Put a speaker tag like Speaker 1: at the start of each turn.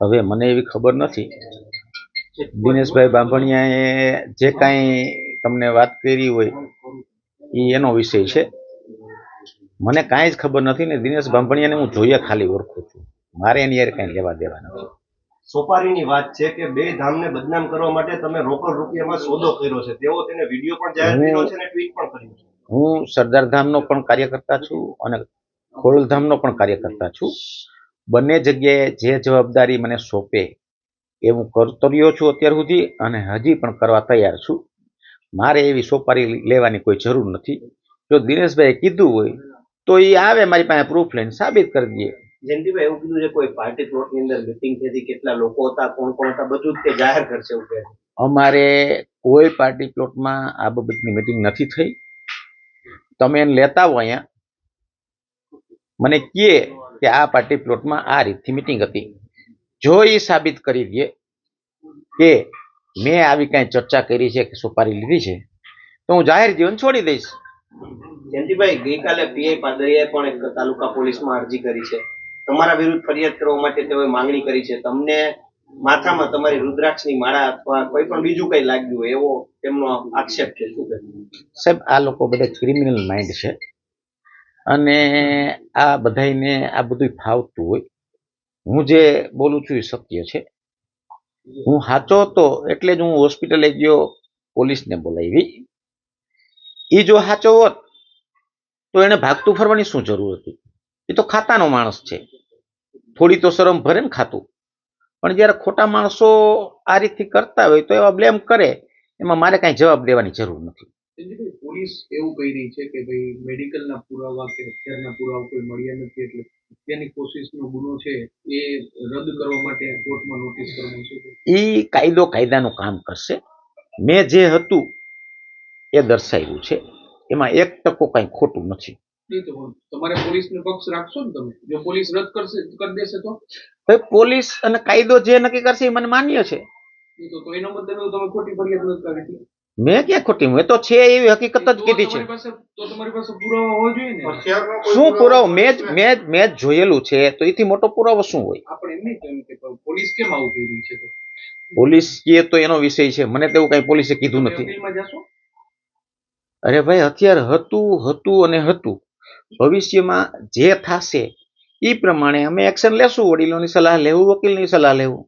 Speaker 1: હવે મને એવી ખબર નથી. દિનેશભાઈ બાંભણિયાએ જે કાંઈ તમને વાત કરી હોય એ એનો વિષય છે. મને કાંઈ જ ખબર નથી ને દિનેશ બાંભણિયાને હું જોઈએ ખાલી ઓળખું છું. મારે એની યાર કાંઈ લેવા દેવા નથી.
Speaker 2: સોપારીની વાત છે કે બે ધામને બદનામ કરવા માટે તમે રોકડ રૂપિયામાં સોદો કર્યો છે. તેઓ તેને વીડિયો પણ જાહેર કર્યો છે અને ટ્વીટ પણ કર્યું છે.
Speaker 1: હું સરદાર ધામનો પણ કાર્યકર્તા છું અને ખોડલધામનો પણ કાર્યકર્તા છું. બંને જગ્યાએ જે જવાબદારી મને સોંપે એ હું કરતો રહ્યો છું અત્યાર સુધી અને હજી પણ કરવા તૈયાર છું. મારે એવી સોપારી લેવાની કોઈ જરૂર નથી. જો દિનેશભાઈએ કીધું હોય તો એ આવે મારી પાસે પ્રૂફ લઈને સાબિત કરી દઈએ.
Speaker 2: જયંતિભાઈ એવું કીધું છે કોઈ પાર્ટી પ્લોટની અંદર મિટિંગ થઈ કેટલા લોકો હતા કોણ કોણ હતા બધું તે જાહેર કરશે એવું
Speaker 1: અમારે કોઈ પાર્ટી પ્લોટમાં આ બાબતની મિટિંગ નથી થઈ. તમે એને લેતા હો અહીંયા. મને કહે કે આ પાર્ટી પ્લોટમાં આ રીતથી મિટિંગ હતી. જો એ સાબિત કરી દે કે મેં આવી કાંઈ ચર્ચા કરી છે કે સુપારી લીધી છે તો હું જાહેર જીવન છોડી દઈશ.
Speaker 2: જયંતિભાઈ ગઈકાલે પીઆઈ પાદરીએ પણ એક તાલુકા પોલીસમાં અરજી કરી છે. તમારા વિરુદ્ધ ફરિયાદ કરવા માટે તેઓએ માંગણી કરી છે. તમને માથામાં તમારી રુદ્રાક્ષની માળા અથવા કોઈ પણ બીજું કંઈ લાગ્યું હોય એવો તેમનો આક્ષેપ છે. શું
Speaker 1: સાહેબ આ લોકો બધા ક્રિમિનલ માઇન્ડ છે. અને આ બધાયને આ બધું ફાવતું હોય, હું જે બોલું છું એ સત્ય છે. હું સાચો હતો એટલે જ હું હોસ્પિટલે ગયો, પોલીસને બોલાવી. એ જો સાચો હોત, તો એને ભાગતું ફરવાની શું જરૂર હતી? એ તો ખાતાનો માણસ છે. થોડી તો શરમ ભરે ને ખાતું. પણ જ્યારે ખોટા માણસો આ રીતથી કરતા હોય તો એવા બ્લેમ કરે, એમાં મારે કાંઈ જવાબ દેવાની જરૂર નથી.
Speaker 3: સંજયભાઈ, પોલીસ એવું કહી રહી છે કે ભાઈ મેડિકલના પુરાવા કે હત્યારના પુરાવા કોઈ મળ્યા નથી એટલે હત્યાની કોશિશનો ગુનો છે એ રદ કરવા માટે કોર્ટમાં નોટિસ કરવાનું છે
Speaker 1: એ કાયદો કાયદાનું કામ કરશે. મેં જે હતું એ દર્શાવ્યું છે. એમાં એક ટકો કાંઈ ખોટું નથી.
Speaker 3: તમારે પોલીસનો પક્ષ રાખશો ને તમે? જો પોલીસ રદ કરશે કરી દેશે તો?
Speaker 1: ભાઈ પોલીસ અને કાયદો જે નક્કી કરશે એ મને માન્ય છે.
Speaker 3: તો તો એનો મતલબ તમે ખોટી ફરિયાદ નથી કરી
Speaker 1: મેં ક્યાં ખોટી? મેં તો છે એવી હકીકત જ કીધી છે.
Speaker 3: તમારી પાસે તો તમારી પાસે પુરાવા હોવો જોઈએ ને?
Speaker 1: શું પુરાવો મેં જ મેં મેં જ જોયેલું છે તો એથી મોટો પુરાવો શું હોય?
Speaker 3: આપણે એમ નહીં કેમ કે પોલીસ કેમ આવું કહી રહી છે તો?
Speaker 1: પોલીસ કે તો એનો વિષય છે. મને તેવું કઈ પોલીસે કીધું નથી. અરે ભાઈ અત્યારે હતું હતું અને હતું. ભવિષ્યમાં જે થશે એ પ્રમાણે અમે એક્શન લેશું વડીલોની સલાહ લેવું વકીલની સલાહ લેવું.